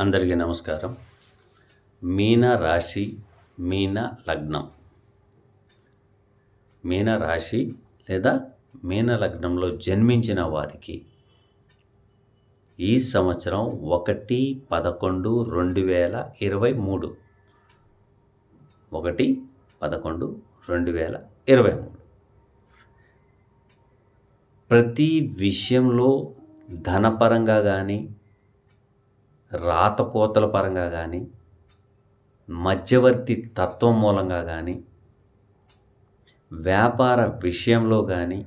అందరికీ నమస్కారం. మీన రాశి మీన లగ్నం. మీన రాశి లేదా మీన లగ్నంలో జన్మించిన వారికి ఈ సంవత్సరం ఒకటి పదకొండు రెండు వేల ఇరవై మూడు. ఒకటి పదకొండు రెండు వేల ఇరవై మూడు. ప్రతి విషయంలో ధనపరంగా కానీ రాతకోతల పరంగా కానీ మధ్యవర్తి తత్వం మూలంగా కానీ వ్యాపార విషయంలో కానీ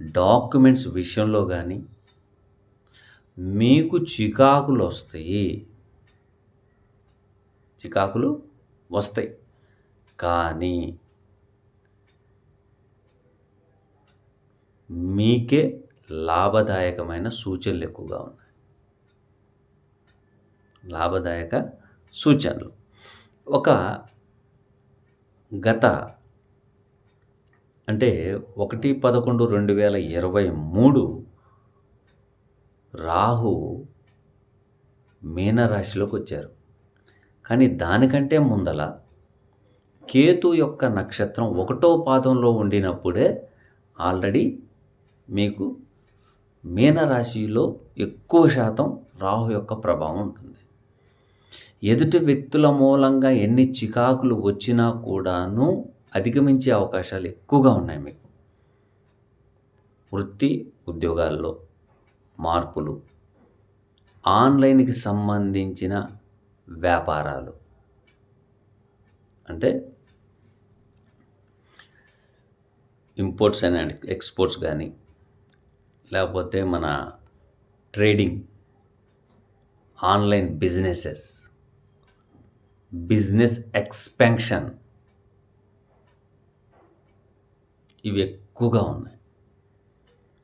డాక్యుమెంట్స్ విషయంలో కానీ మీకు చికాకులు వస్తాయి. చికాకులు వస్తాయి. కానీ మీకే లాభదాయకమైన సూచనలు ఎక్కువగా ఉన్నాయి. లాభదాయక సూచనలు. ఒక గత అంటే ఒకటి పదకొండు రెండు వేల ఇరవై మూడు రాహు మీనరాశిలోకి వచ్చారు. కానీ దానికంటే ముందల కేతు యొక్క నక్షత్రం ఒకటో పాదంలో ఉండినప్పుడే ఆల్రెడీ మీకు మీనరాశిలో ఎక్కువ శాతం రాహు యొక్క ప్రభావం ఉంటుంది. ఎదుటి వ్యక్తుల మూలంగా ఎన్ని చికాకులు వచ్చినా కూడాను అధిగమించే అవకాశాలు ఎక్కువగా ఉన్నాయి మీకు. వృత్తి ఉద్యోగాల్లో మార్పులు ఆన్లైన్కి సంబంధించిన వ్యాపారాలు. అంటే ఇంపోర్ట్స్ అండ్ ఎక్స్పోర్ట్స్ కానీ లేకపోతే మన trading online businesses business expansion. ఇవి ఎక్కువగా ఉన్నాయి.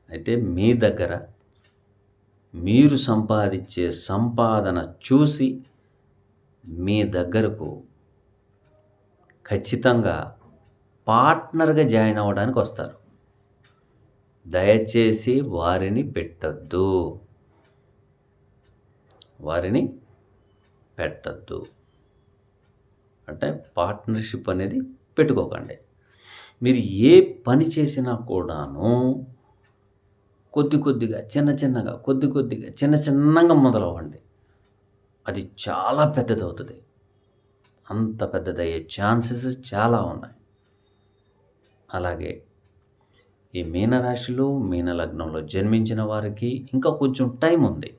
అయితే మీ దగ్గర మీరు సంపాదించే సంపాదన చూసి మీ దగ్గరకు ఖచ్చితంగా పార్ట్నర్గా జాయిన్ అవ్వడానికి వస్తారు. దయచేసి వారిని పెట్టద్దు. వారిని పెట్టద్దు. అంటే పార్ట్నర్షిప్ అనేది పెట్టుకోకండి. మీరు ఏ పని చేసినా కూడాను కొద్ది కొద్దిగా చిన్న చిన్నగా కొద్ది కొద్దిగా చిన్న చిన్నగా మొదలవ్వండి. అది చాలా పెద్దదవుతుంది. అంత పెద్దదయ్యే ఛాన్సెస్ చాలా ఉన్నాయి. అలాగే ఈ మీనరాశిలో మీన లగ్నంలో జన్మించిన వారికి ఇంకా కొంచెం టైం ఉంది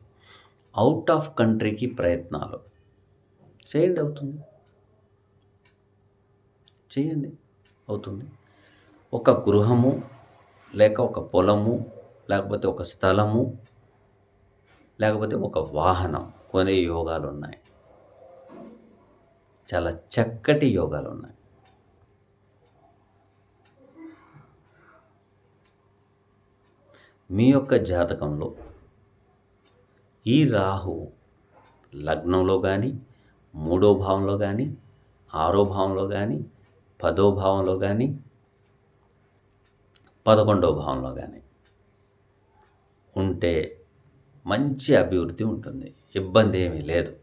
అవుట్ ఆఫ్ కంట్రీకి ప్రయత్నాలు. చేయండి అవుతుంది. చేయండి అవుతుంది. ఒక గృహము లేక ఒక పొలము లేకపోతే ఒక స్థలము లేకపోతే ఒక వాహనం కొనే యోగాలు ఉన్నాయి చాలా చక్కటి యోగాలు ఉన్నాయి మీ యొక్క జాతకంలో ఈ రాహు లగ్నంలో కానీ మూడో భావంలో కానీ ఆరో భావంలో కానీ పదో భావంలో కానీ పదకొండో భావంలో కానీ ఉంటే మంచి అభివృద్ధి ఉంటుంది. ఇబ్బంది ఏమీ లేదు.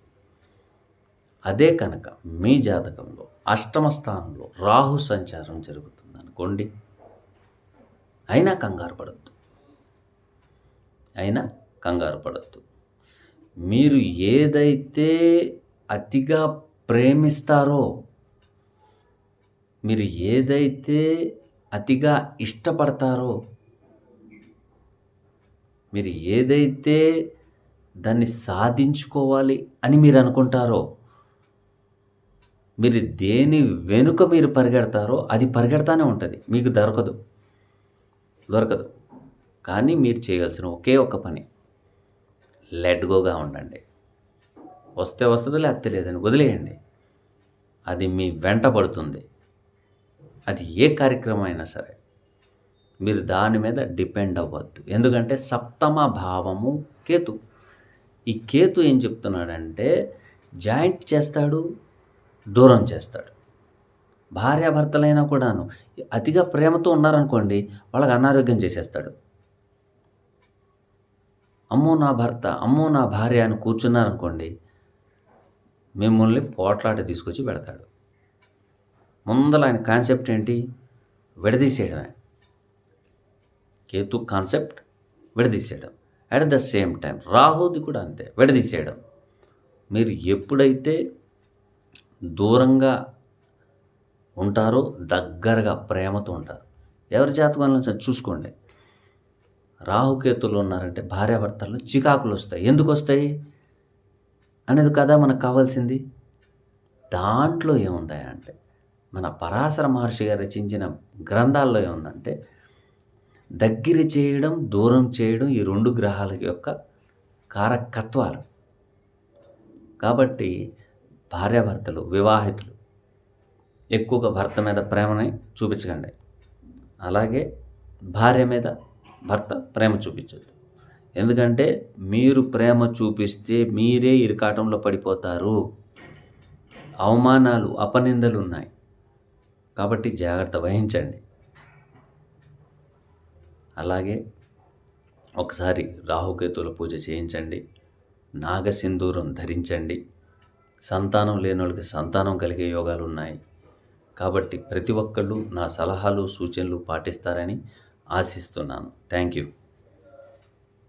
అదే కనుక మీ జాతకంలో అష్టమ స్థానంలో రాహు సంచారం జరుగుతుంది అనుకోండి అయినా కంగారు పడద్దు. అయినా కంగారు పడద్దు. మీరు ఏదైతే అతిగా ప్రేమిస్తారో మీరు ఏదైతే అతిగా ఇష్టపడతారో మీరు ఏదైతే దాన్ని సాధించుకోవాలి అని మీరు అనుకుంటారో మీరు దేని వెనుక మీరు పరిగెడతారో అది పరిగెడతానే ఉంటుంది. మీకు దొరకదు. దొరకదు. కానీ మీరు చేయాల్సిన ఒకే ఒక పని. లెడ్గోగా ఉండండి. వస్తే వస్తుంది లేకపోతే లేదని వదిలేయండి. అది మీ వెంట పడుతుంది. అది ఏ కార్యక్రమం అయినా సరే మీరు దాని మీద డిపెండ్ అవ్వద్దు. ఎందుకంటే సప్తమ భావము కేతు. ఈ కేతు ఏం చెప్తున్నాడంటే జాయింట్ చేస్తాడు దూరం చేస్తాడు. భార్యాభర్తలైనా కూడాను అతిగా ప్రేమతో ఉన్నారనుకోండి వాళ్ళకి అనారోగ్యం చేసేస్తాడు. అమ్మో నా భర్త అమ్మో నా భార్య అని కూర్చున్నారనుకోండి మిమ్మల్ని పోట్లాట తీసుకొచ్చి పెడతాడు. ముందల ఆయన కాన్సెప్ట్ ఏంటి? విడదీసేయడమే. కేతు కాన్సెప్ట్ విడదీసేయడం. అట్ ద సేమ్ టైం రాహుది కూడా అంతే విడదీసేయడం. మీరు ఎప్పుడైతే దూరంగా ఉంటారో దగ్గరగా ప్రేమతో ఉంటారు. ఎవరి జాతకంలో సరే చూసుకోండి. రాహుకేతులు ఉన్నారంటే భార్యాభర్తల్లో చికాకులు వస్తాయి. ఎందుకు వస్తాయి? అనేది కదా మనకు కావాల్సింది. దాంట్లో ఏముంది అంటే మన పరాశర మహర్షి గారు రచించిన గ్రంథాల్లో ఏముందంటే దగ్గర చేయడం దూరం చేయడం ఈ రెండు గ్రహాల యొక్క కారకత్వాలు. కాబట్టి భార్యాభర్తలు వివాహితులు ఎక్కువగా భర్త మీద ప్రేమని చూపించకండి. అలాగే భార్య మీద భర్త ప్రేమ చూపించద్దు. ఎందుకంటే మీరు ప్రేమ చూపిస్తే మీరే ఇరకాటంలో పడిపోతారు. అవమానాలు అపనిందలు ఉన్నాయి. కాబట్టి జాగ్రత్త వహించండి. అలాగే ఒకసారి రాహుకేతుల పూజ చేయించండి. నాగసింధూరం ధరించండి. సంతానం లేని వాళ్ళకి సంతానం కలిగే యోగాలు ఉన్నాయి. కాబట్టి ప్రతి ఒక్కళ్ళు నా సలహాలు సూచనలు పాటిస్తారని ఆశిస్తున్నాను. Thank you.